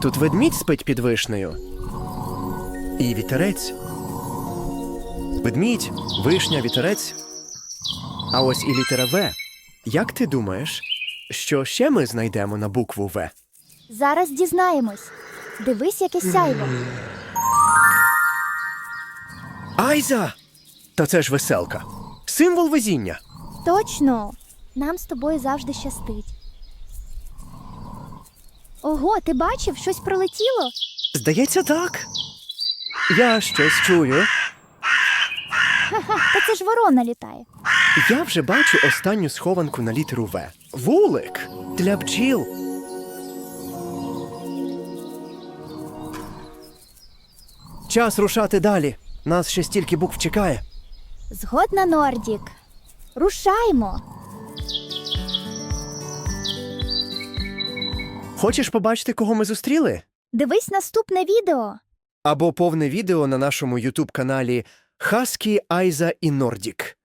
Тут ведмідь спить під вишнею. І вітерець. Ведмідь, вишня, вітерець. А ось і літера В. Як ти думаєш, що ще ми знайдемо на букву В? Зараз дізнаємось. Дивись, яке сяйво. Айза! Та це ж веселка. Символ везіння. Точно. Нам з тобою завжди щастить. Ого, ти бачив, щось пролетіло? Здається, так. Я щось чую. Ха-ха, та це ж ворона літає. Я вже бачу останню схованку на літеру В. Вулик для бджіл. Час рушати далі. Нас ще стільки букв чекає. Згодна, Нордік. Рушаймо. Хочеш побачити, кого ми зустріли? Дивись наступне відео. Або повне відео на нашому ютуб каналі Хаскі, Айза і Нордік.